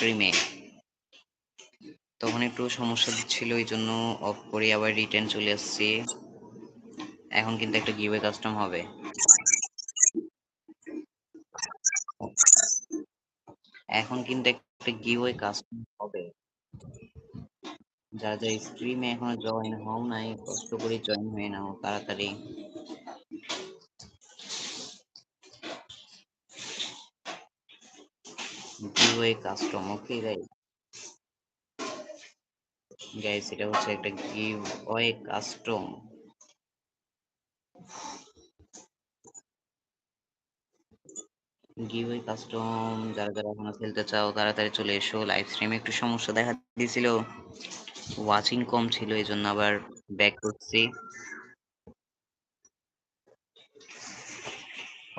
স্ট্রিমে তখন একটু সমস্যা দিচ্ছিল এই জন্য অফ করে আবার রিটার্ন চলে আসছি। এখন কিন্তু একটা গিভওয়ে কাস্টম হবে। এখন কিন্তু একটা গিভওয়ে কাস্টম হবে। যারা যারা স্ট্রিমে এখনও জয়েন হও নাই, কষ্ট করে জয়েন হয়ে নাও তাড়াতাড়ি। Giveaway custom okay guys guys এটা হচ্ছে একটা গিভওয়ে কাস্টম গিভওয়ে কাস্টম যারা যারা এখনও খেলতে চাও, তাড়াতাড়ি চলে এসো। লাইভ স্ট্রিমে একটু সমস্যা দেখা দিয়েছিল ওয়াচিং কম ছিল এই জন্য আবার ব্যাক করছি।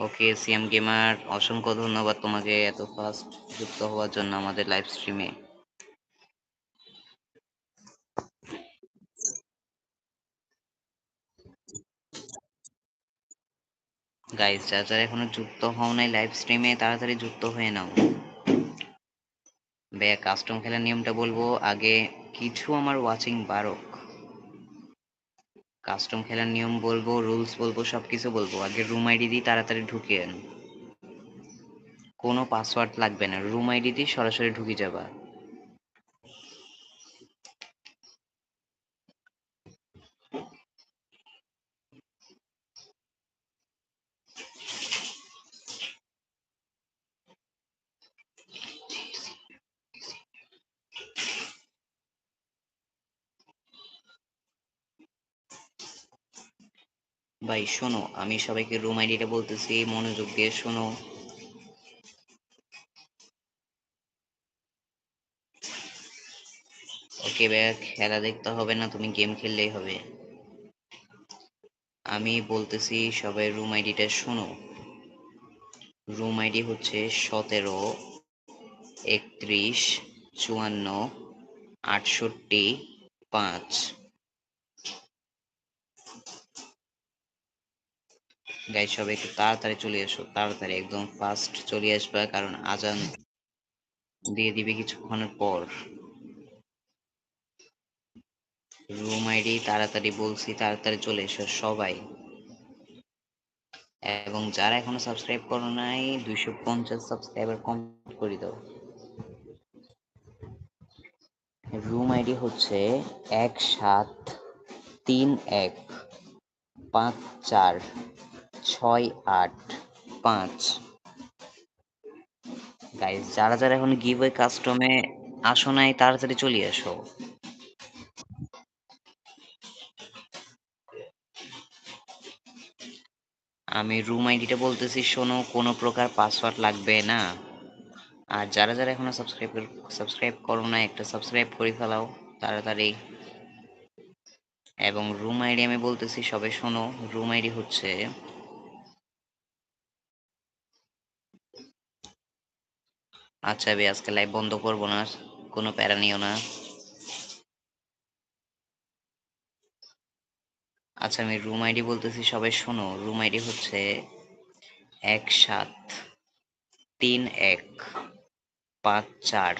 ওকে সিএম গেমার অসংখ্য ধন্যবাদ তোমাকে এত ফাস্ট যুক্ত হওয়ার জন্য আমাদের লাইভ স্ট্রিমে গাইস যারা যারা এখনও যুক্ত হও নাই লাইভ স্ট্রিমে তাড়াতাড়ি যুক্ত হয়ে নাও। ভাইয়া কাস্টম খেলার নিয়মটা বলব। আগে কিছু আমার ওয়াচিং বারক কাস্টম খেলার নিয়ম বলব রুলস বলব, সবকিছু বলব। আগে রুম আইডি দিয়ে তাড়াতাড়ি ঢুকিয়ে কোনো পাসওয়ার্ড লাগবে না। রুম আইডি দিয়ে সরাসরি ঢুকে যাবা। ভাই, শোনো, আমি সবাইকে রুম আইডিটা বলতেছি, মনোযোগ দিয়ে শোনো। ভাইয়া খেলা দেখতে হবে না, তুমি গেম খেললেই হবে। আমি বলতেছি, সবাই রুম আইডিটা শোনো। রুম আইডি হচ্ছে সতেরো, একত্রিশ, চুয়ান্ন, আটষট্টি, পাঁচ। গাই সবাই একটু তাড়াতাড়ি চলে এসো, তাড়াতাড়ি একদম ফাস্ট চলে আসবা, কারণ আজান দিয়ে দিবে কিছুক্ষণের পর। রুম আইডি তাড়াতাড়ি বলছি, তাড়াতাড়ি চলে এসো সবাই। এবং যারা এখনও সাবস্ক্রাইব করো নাই, দুইশো পঞ্চাশ সাবস্ক্রাইবার কমপ্লিট করে দাও। রুম আইডি হচ্ছে এক সাত তিন এক পাঁচ চার ছয় আট পাঁচ। গাইজ যারা যারা এখন গিভওয়ে কাস্টমে আসো নাই, তাড়াতাড়ি চলে আসো আমি রুম আইডিটা বলতেছি, শোনো, কোনো প্রকার পাসওয়ার্ড লাগবে না। আর যারা যারা এখনও সাবস্ক্রাইব সাবস্ক্রাইব করো না একটা সাবস্ক্রাইব করে ফেলাও তাড়াতাড়ি। এবং রুম আইডি আমি বলতেছি সবে শোনো রুম আইডি হচ্ছে আচ্ছা আজকে লাইভ বন্ধ করব না, কোনো প্যারা নিও না। আচ্ছা আমি রুম আইডি বলতেছি, সবাই শোনো। রুম আইডি হচ্ছে এক সাত তিন এক পাঁচ চার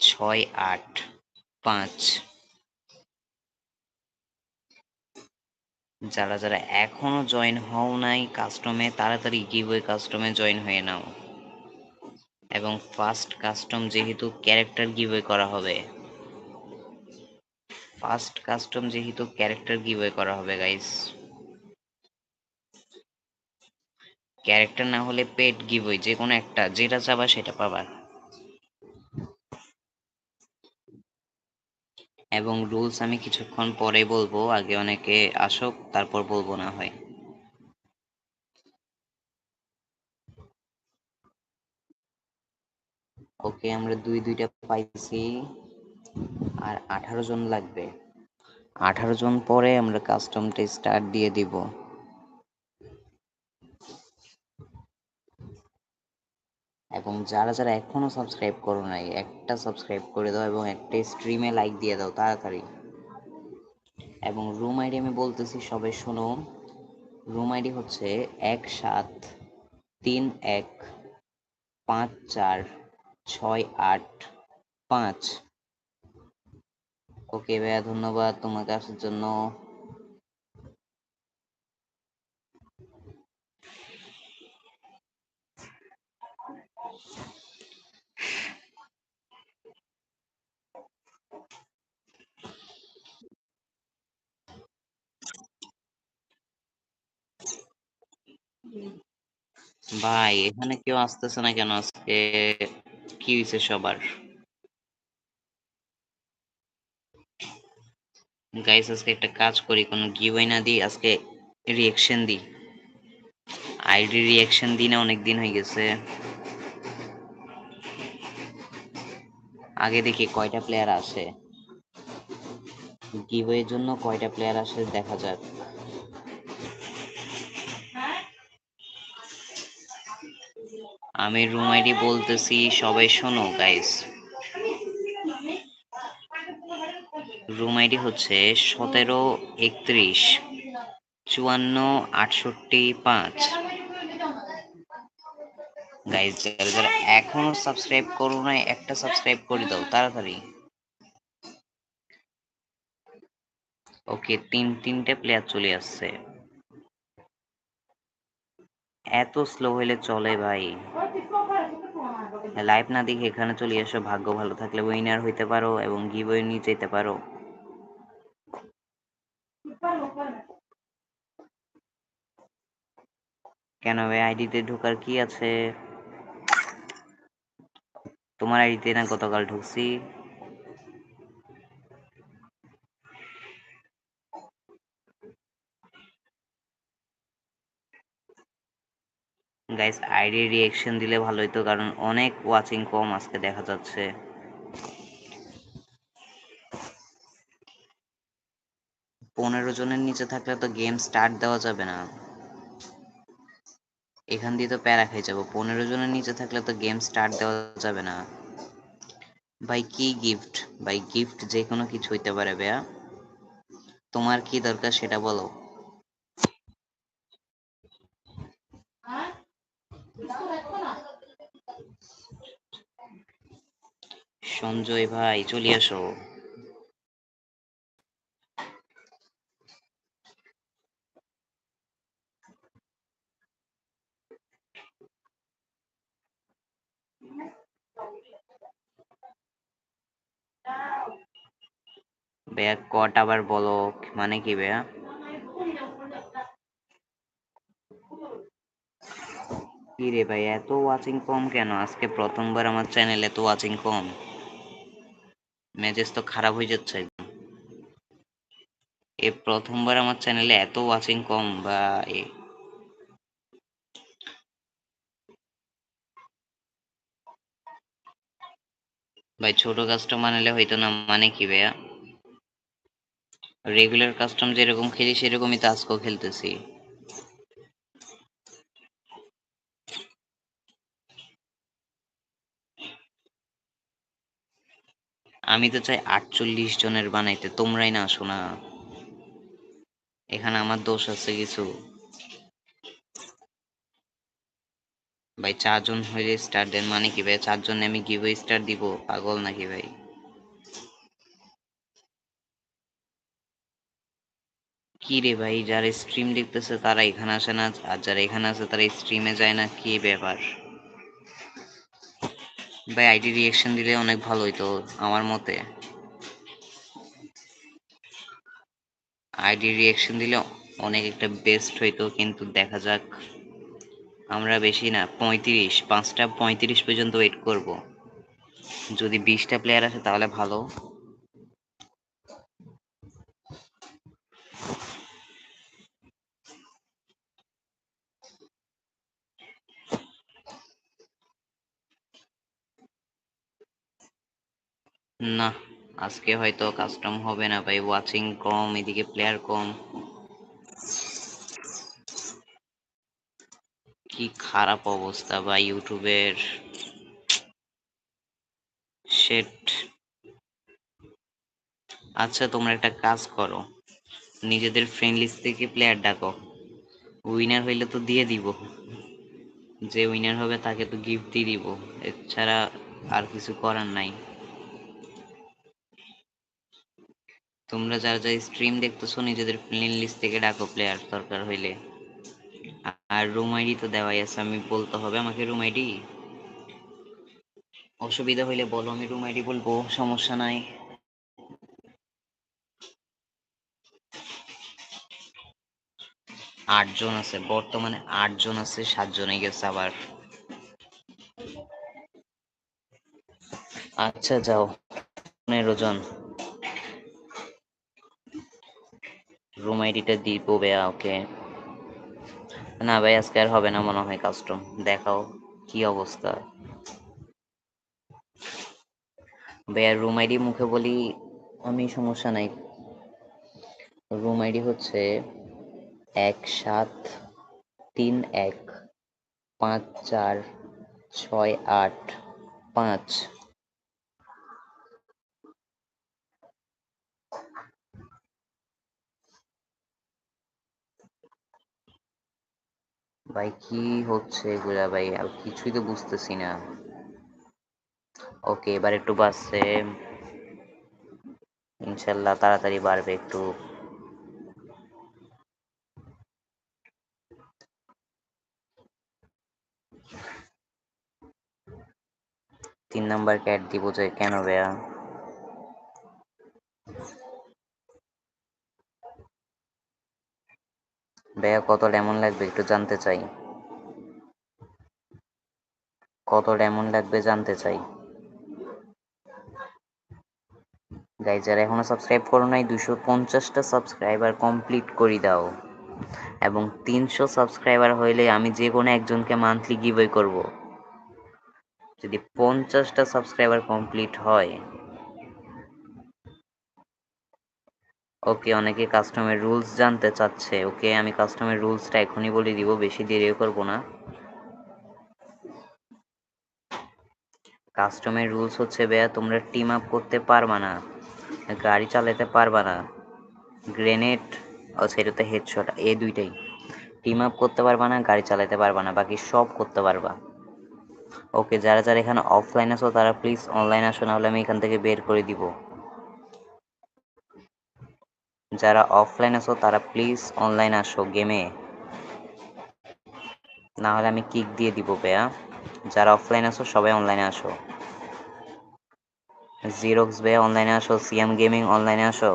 ছয় আট পাঁচ। যারা যারা এখনও জয়েন হও নাই কাস্টমে তাড়াতাড়ি গিভওয়ে কাস্টমে জয়েন হয়ে নাও। এবং ফার্স্ট কাস্টম যেহেতু ক্যারেক্টার গিভওয়ে করা হবে। ফার্স্ট কাস্টম যেহেতু ক্যারেক্টার গিভওয়ে করা হবে গাইস ক্যারেক্টার না হলে পেট গিভওয়ে যে কোনো একটা, যেটা চাবা সেটা পাবা। এবং রুলস আমি কিছুক্ষণ পরে বলব, আগে অনেকে আসুক, তারপর বলব না হয়। ওকে আমরা দুই দুইটা পাইছি। আর আঠারো জন লাগবে। আঠারো জন পরে আমরা কাস্টমটা স্টার্ট দিয়ে দিব। এবং যারা যারা এখনও সাবস্ক্রাইব করো নাই, একটা সাবস্ক্রাইব করে দাও এবং একটা স্ট্রিমে লাইক দিয়ে দাও তাড়াতাড়ি। এবং রুম আইডি আমি বলতেছি, সবাই শোনো। রুম আইডি হচ্ছে এক সাত তিন এক পাঁচ চার ছয় আট পাঁচ। ওকে ভাইয়া ধন্যবাদ তোমাকে আসার জন্য। ভাই, এখানে কেউ আসতেছে না কেন? আজকে কি হয়েছে সবার? গাইস আজকে একটা কাজ করি, কোনো গিভওয়ে না দিই, আজকে রিয়াকশন দিই। আইডি রিয়াকশন দিই না অনেক দিন হয়ে গেছে। আগে দেখি কয়টা প্লেয়ার আসে। গিভওয়ের জন্য কয়টা প্লেয়ার আসে দেখা যাক। আমি রুম আইডি বলতেছি, সবাই শোনো গাইস রুম আইডি হচ্ছে সতেরো একত্রিশ, চুয়ান্ন আটষট্টি পাঁচ। যারা এখনও সাবস্ক্রাইব করো না একটা সাবস্ক্রাইব করে দাও, তাড়াতাড়ি। ওকে তিন, তিনটে প্লেয়ার চলে আসছে। এত স্লো হইলে চলে ভাই। লাইভ না দেখে এখানে চলে এসো, ভাগ্য ভালো থাকলে উইনার হইতে পারো এবং গিভওয়ে নিয়ে যেতে পারো। কেন ভাই আইডিতে ঢোকার কি আছে? তোমার আইডিতে না গতকাল ঢুকছি। গাইস আইডি রিঅ্যাকশন দিলে ভালো হতো কারণ অনেক ওয়াচিং কম আজকে দেখা যাচ্ছে। পনেরো জনের নিচে থাকলে তো গেম স্টার্ট দেওয়া যাবে না। এখান দিয়ে তো প্যারা খেয়ে যাব। পনেরো জনের নিচে থাকলে তো গেম স্টার্ট দেওয়া যাবে না। ভাই, কি গিফট ভাই গিফট যে কোনো কিছু হইতে পারে, ভাইয়া। তোমার কি দরকার সেটা বলো। সঞ্জয় ভাই, চলে আসো। কট আবার বলো মানে কি ভাইয়া কি রে ভাই, এত ওয়াচিং কম কেন? আজকে প্রথমবার আমার চ্যানেলে এত ওয়াচিং কম। মেজাজ তো খারাপ হয়ে যাচ্ছে এ প্রথমবার আমার চ্যানেলে এত ওয়াচিং কম বা ভাই, ছোট কাস্টম আনলে হয়তো না মানে কি ভাইয়া? রেগুলার কাস্টম যেরকম খেলি, সেরকমই তো আজকেও খেলতেছি। আমি তো চাই আটচল্লিশ জনের বানাইতে, তোমরাই না আসো না। এখানে আমার দোষ আছে কিছু। ভাই, চারজন হইলে স্টার দেন মানে কি ভাই? চারজন আমি গিভ স্টার দিব, পাগল নাকি ভাই? কি রে ভাই, যারা স্ট্রিম দেখতেছে তারা এখানে আসে না, আর যারা এখানে আছে তারা স্ট্রিমে যায় না, কি ব্যাপার? ভাই আইডি রিঅ্যাকশন দিলে অনেক ভালো হইতো আমার মতে। আইডি রিঅ্যাকশন দিলে অনেক একটা বেস্ট হইতো, কিন্তু দেখা যাক। আমরা বেশি না, পঁয়ত্রিশ, পাঁচটা পঁয়ত্রিশ পর্যন্ত ওয়েট করব। যদি বিশটা প্লেয়ার আসে তাহলে ভালো। না, আজকে হয়তো কাস্টম হবে না ভাই ওয়াচিং কম, এদিকে প্লেয়ার কম। কি খারাপ অবস্থা বা ইউটিউবের। শেট আচ্ছা তোমরা একটা কাজ করো, নিজেদের ফ্রেন্ড লিস্ট থেকে প্লেয়ার ডাকো। উইনার হইলে তো দিয়ে দিব। যে উইনার হবে তাকে তো গিফট দিয়ে দিব। এছাড়া আর কিছু করার নাই। তোমরা যারা যারা স্ট্রিম দেখতেছো, নিজেদের প্লেন লিস্ট থেকে ডাকো প্লেয়ার দরকার হইলে। আর রুম আইডি তো দেওয়াই আছে, আমি বলতে হবে আমাকে রুম আইডি অসুবিধা হইলে বলো, আমি রুম আইডি বলব, সমস্যা নাই। আটজন আছে, বর্তমানে আটজন আছে সাতজনে গেছে আবার। আচ্ছা যাও। পনেরো জন। রুম আইডিটা দিব বেয়া ওকে? না ভাই, আজকে আর হবে না মনে হয় কাস্টম দেখাও কি অবস্থা। ভাইয়া রুম আইডি মুখে বলি, আমি সমস্যা নাই। রুম আইডি হচ্ছে এক সাত তিন এক পাঁচ চার ছয় আট পাঁচ। ভাই, কি হচ্ছে এগুলা ভাই? আর কিছুই তো বুঝতেছি না। ওকে, এবার একটু বাড়ছে ইনশাল্লাহ তাড়াতাড়ি বাড়বে একটু। তিন নাম্বার ক্যাট দিব যে, কেন ভাইয়া? ভাইয়া কত লেমন লাগবে একটু জানতে চাই। কত লেমন লাগবে জানতে চাই। গাইজ যারা এখনও সাবস্ক্রাইব করো নাই দুশো পঞ্চাশটা সাবস্ক্রাইবার কমপ্লিট করে দাও। এবং তিনশো সাবস্ক্রাইবার হইলে আমি যে কোনো একজনকে মান্থলি গিভওয়ে করব। যদি পঞ্চাশটা সাবস্ক্রাইবার কমপ্লিট হয় ওকে অনেকে কাস্টমের রুলস জানতে চাচ্ছে। ওকে আমি কাস্টমের রুলসটা এখনই বলে দিব, বেশি দেরিও করব না। কাস্টমের রুলস হচ্ছে, ভাইয়া, তোমরা টিম আপ করতে পারবা না, গাড়ি চালাতে পারবা না গ্রেনেড ও সেটাতে হেডশট এই দুইটাই। টিম আপ করতে পারবা না, গাড়ি চালাতে পারবা না, বাকি সব করতে পারবা। ওকে, যারা যারা এখানে অফলাইন আছো, তারা প্লিজ অনলাইন আসো, নাহলে আমি এখান থেকে বের করে দিব। যারা অফলাইন আছো, তারা প্লিজ অনলাইন আসো গেমে না হলে আমি কিক দিয়ে দিব, বেয়া। যারা অফলাইন আছো, সবাই অনলাইনে আসো। জিরোক্স বে অনলাইনে আসো। সিএম গেমিং অনলাইনে আসো।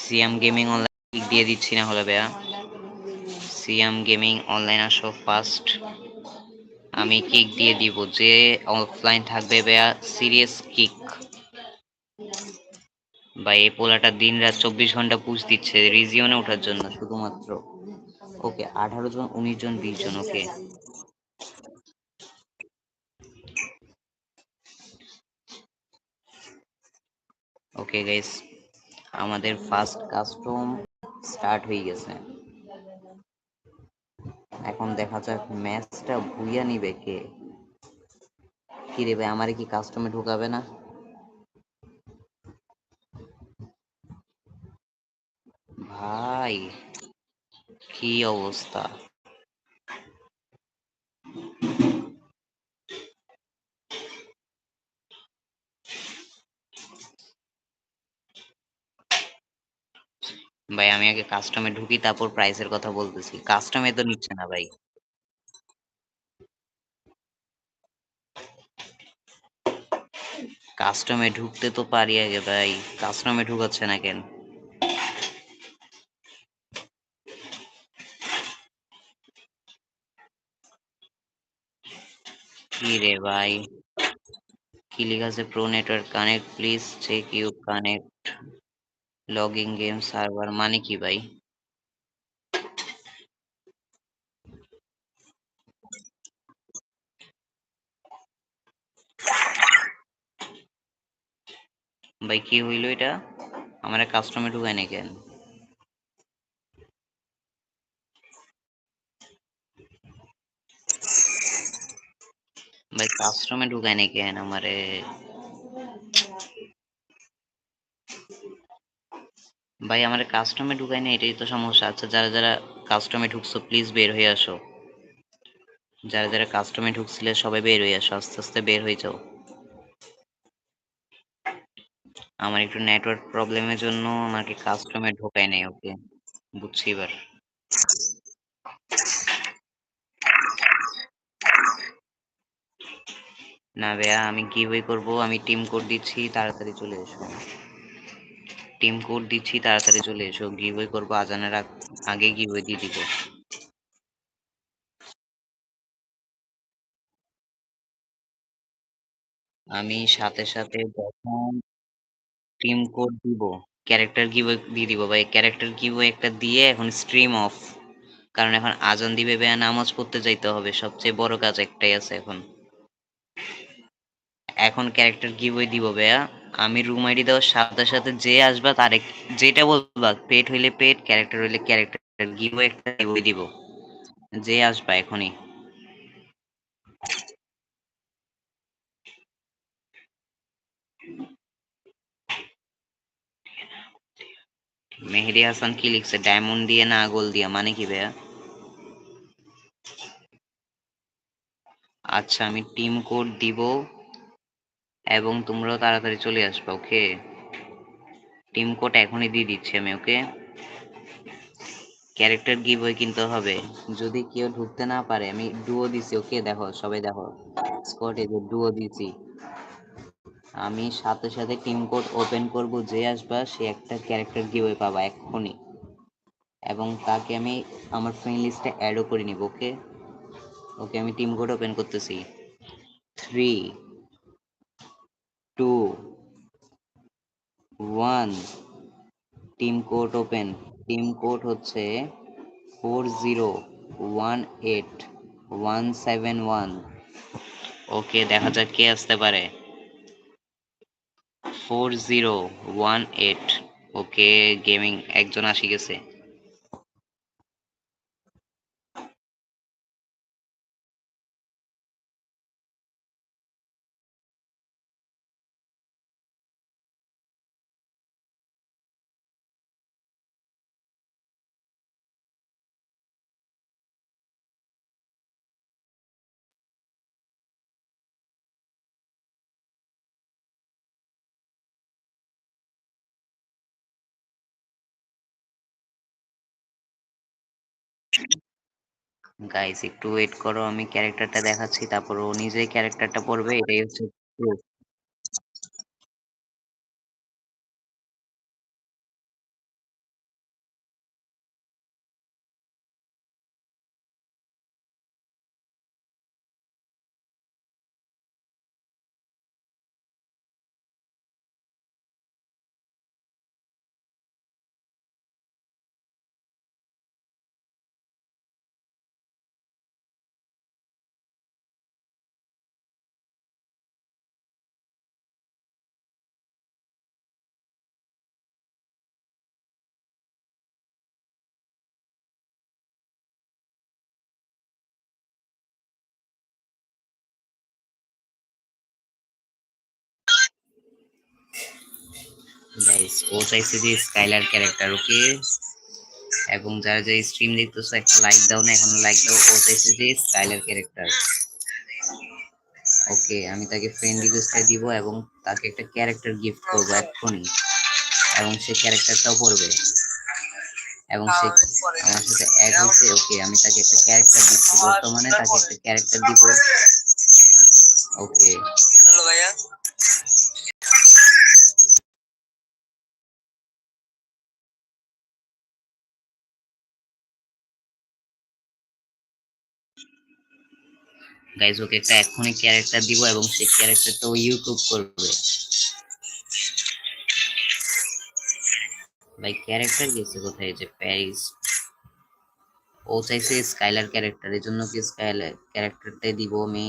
সিএম গেমিং অনলাইন কিক দিয়ে দিচ্ছি না হলে, বেয়া। সিএম গেমিং অনলাইন আসো ফার্স্ট আমি কিক দিয়ে দিব, যে অফলাইন থাকবে বেয়া সিরিয়াস কিক। বা এই পোলাটা দিন রাত চব্বিশ ঘণ্টা পুষ দিচ্ছে রিজিয়নে ওঠার জন্য, শুধুমাত্র। ওকে, আঠারো জন, উনিশ জন, বিশ জন, ওকে। ওকে গাইস আমাদের ফার্স্ট কাস্টম স্টার্ট হয়ে গেছে। এখন দেখা যাক ম্যাচটা ভুইয়া নিবে কে? কি রে ভাই, আমারে কি কাস্টমে ঢুকাবে না? ভাই, কি অবস্থা? ভাই, আমি আগে কাস্টমে ঢুকি, তারপর প্রাইসের কথা বলতেছি। কাস্টমে তো নিচ্ছে না ভাই। কাস্টমে ঢুকতে তো পারি আগে ভাই। কাস্টমে ঢুকাচ্ছে না কেন? কি রে ভাই? কি লেখা pro network connect please check you connect logging game server মানে কি ভাই ভাই কি হইল এটা আমার কাস্টমে ঢুকায় না কেন ভাই কাস্টমে ঢুকায় না কেন আমারে ভাই, আমার কাস্টমে ঢুকায় না, এটাই তো সমস্যা। আচ্ছা যারা যারা কাস্টমে ঢুকছো প্লিজ বের হয়ে আসো। যারা যারা কাস্টমে ঢুকছিলে, সবাই বের হয়ে আসো, আস্তে আস্তে বের হয়ে যাও। আমার একটু নেটওয়ার্ক প্রবলেমের জন্য আমাকে কাস্টমে ঢোকায় নাই ওকে বুঝছি এবার। না ভাইয়া, আমি গিভওয়ে করব? আমি টিম কোড দিচ্ছি, তাড়াতাড়ি চলে এসো। টিম কোড দিচ্ছি, তাড়াতাড়ি চলে এসো। গিভওয়ে করব আজানের আগে গিভওয়ে দিয়ে দিব। আমি সাথে সাথে যখন টিম কোড দিব ক্যারেক্টার গিভওয়ে দিয়ে দিব, ভাই ক্যারেক্টার গিভওয়ে একটা দিয়ে এখন স্ট্রিম অফ কারণ এখন আজান দিবে ভাইয়া, নামাজ পড়তে যাইতে হবে। সবচেয়ে বড় কাজ একটাই আছে এখন। এখন ক্যারেক্টার গিভওয়ে দিব ভাইয়া। আমি রুম আইডি দেওয়ার সাথে সাথে যে আসবা তার যেটা বলবা পেট হইলে পেট ক্যারেক্টার হইলে ক্যারেক্টার গিভ একটা গিভওয়ে দিব। যে আসবা এখনই। মেহেদি হাসান কি লিখছে? ডায়মন্ড দিয়ে না গোল দিয়া? মানে কি ভাইয়া? আচ্ছা আমি টিম কোড দিব। এবং তোমরাও তাড়াতাড়ি চলে আসবে, ওকে? টিম কোড এখনই দিয়ে দিচ্ছি আমি, ওকে? ক্যারেক্টার গিভওয়ে কিনতে হবে। যদি কেউ ঢুকতে না পারে, আমি ডুও দিছি ওকে? দেখো, সবাই দেখো। স্কটে যে ডুও দিছি আমি সাথে সাথে টিম কোড ওপেন করব, যে আসবা, সে একটা ক্যারেক্টার গিভওয়ে পাবা, এক্ষুনি। এবং তাকে আমি আমার ফ্রেন্ড লিস্টে অ্যাডও করে নিব, ওকে? ওকে, আমি টিম কোড ওপেন করতেছি। Three two, one, team code open. Team code হচ্ছে four zero one eight one seven one. Okay, দেখা যাক কে আসতে পারে। Four zero one eight. Okay, gaming একজন আসি গেছে। গাইস একটু ওয়েট করো, আমি ক্যারেক্টারটা দেখাচ্ছি, তারপর ও নিজেই ক্যারেক্টারটা পড়বে, এটাই হচ্ছে proof। গাইস ও চাইছে যে স্কাইলার ক্যারেক্টার ওকে এবং যারা যারা স্ট্রিম দেখতেছো একটা লাইক দাও না এখন লাইক দাও ও চাইছে যে স্কাইলার ক্যারেক্টার ওকে আমি তাকে ফ্রেন্ড রিকোয়েস্টটা দিব এবং তাকে একটা ক্যারেক্টার গিফট করব এক্ষুনি। এবং সে ক্যারেক্টারটাও পড়বে। এবং সে আমার সাথে অ্যাড হয়েছে ওকে আমি তাকে একটা ক্যারেক্টার দিচ্ছি বর্তমানে তাকে একটা ক্যারেক্টার দিব। ওকে হ্যালো ভাইয়া। গাইজ ওকে একটা এখনই ক্যারেক্টার দিব এবং সেই ক্যারেক্টারটা ও ইউটিউব করবে। ভাই ক্যারেক্টার গেছে কোথায়? যে প্যারিস ও চাইছে স্কাইলার ক্যারেক্টার এর জন্য কি স্কাইলার ক্যারেক্টারটাই দিব আমি?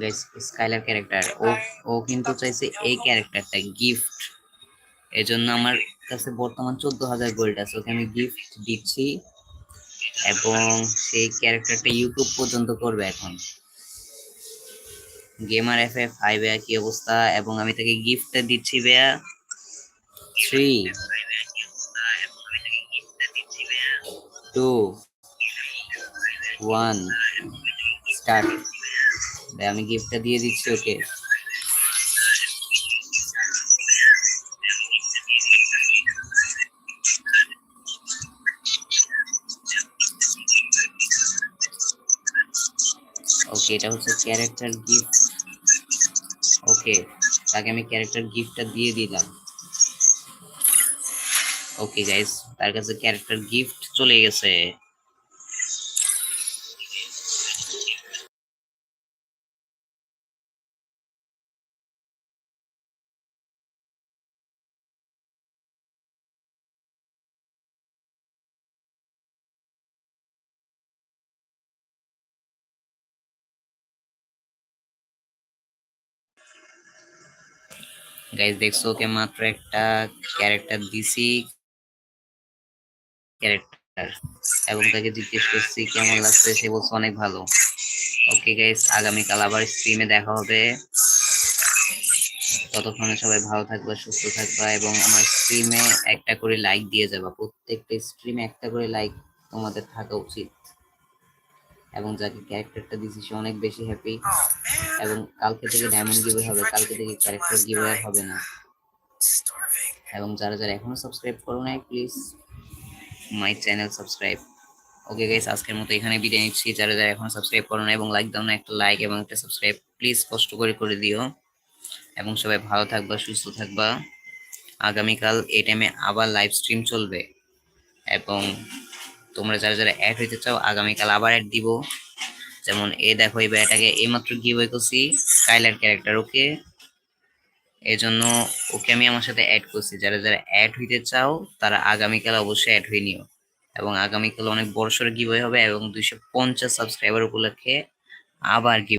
গাইস স্কাইলার ক্যারেক্টার ও ও কিন্তু চাইছে এই ক্যারেক্টারটা গিফট এজন্য আমার কাছে বর্তমান চোদ্দ হাজার গোল্ড আছে, ওকে আমি গিফট দিচ্ছি। এবং সেই ক্যারেক্টারটা ইউটিউব পর্যন্ত করবে এখন। গেমার এফ এফ হাই বেয়া কি অবস্থা? এবং আমি তাকে গিফটটা দিচ্ছি বেয়া থ্রি টু ওয়ান স্টার্ট আমি গিফটটা দিয়ে দিচ্ছি ওকে ওকে এটা হচ্ছে ক্যারেক্টার গিফট ওকে তাকে আমি ক্যারেক্টার গিফটটা দিয়ে দিলাম ওকে গাইস তার কাছে ক্যারেক্টার গিফট চলে গেছে গাইস দেখছ ওকে মাত্র একটা ক্যারেক্টার দিছি। ক্যারেক্টার এবং তাকে জিজ্ঞেস করছি, কেমন লাগছে? সে বলছে, অনেক ভালো। ওকে গাইস আগামীকাল আবার স্ট্রিমে দেখা হবে। ততক্ষণে সবাই ভালো থাকবা, সুস্থ থাকবা এবং আমার স্ট্রিমে একটা করে লাইক দিয়ে যাবা। প্রত্যেকটা স্ট্রিমে একটা করে লাইক তোমাদের থাকা উচিত। এবং যাকে ক্যারেক্টারটা দিছি সে অনেক বেশি হ্যাপি এবং কালকে থেকে ডায়মন্ড গিভে হবে কালকে থেকে ক্যারেক্টার গিভে হবে না। এবং যারা যারা এখনও সাবস্ক্রাইব করো নাই please my channel subscribe okay guys আজকের মতো এখানে বিদায় নিচ্ছি। যারা যারা এখনও সাবস্ক্রাইব করো না এবং লাইক দাও না একটা লাইক এবং একটা সাবস্ক্রাইব প্লিজ কষ্ট করে করে দিও। এবং সবাই ভালো থাকবা সুস্থ থাকবা। আগামীকাল এই টাইমে আবার লাইভ স্ট্রিম চলবে। এবং তোমরা যারা যারা অ্যাড হইতে চাও, আগামীকাল আবার অ্যাড দিব। যেমন এ দেখো, এই ব্যাটাকে এইমাত্র গিভ করছি কাইলার ক্যারেক্টার ওকে এই জন্য ওকে আমি আমার সাথে অ্যাড করছি। যারা যারা অ্যাড হইতে চাও, তারা আগামীকাল অবশ্যই অ্যাড হয়ে নিও। এবং আগামীকাল অনেক বড়সড় গিভ হবে এবং দুইশো পঞ্চাশ সাবস্ক্রাইবার উপলক্ষে আবার গিভ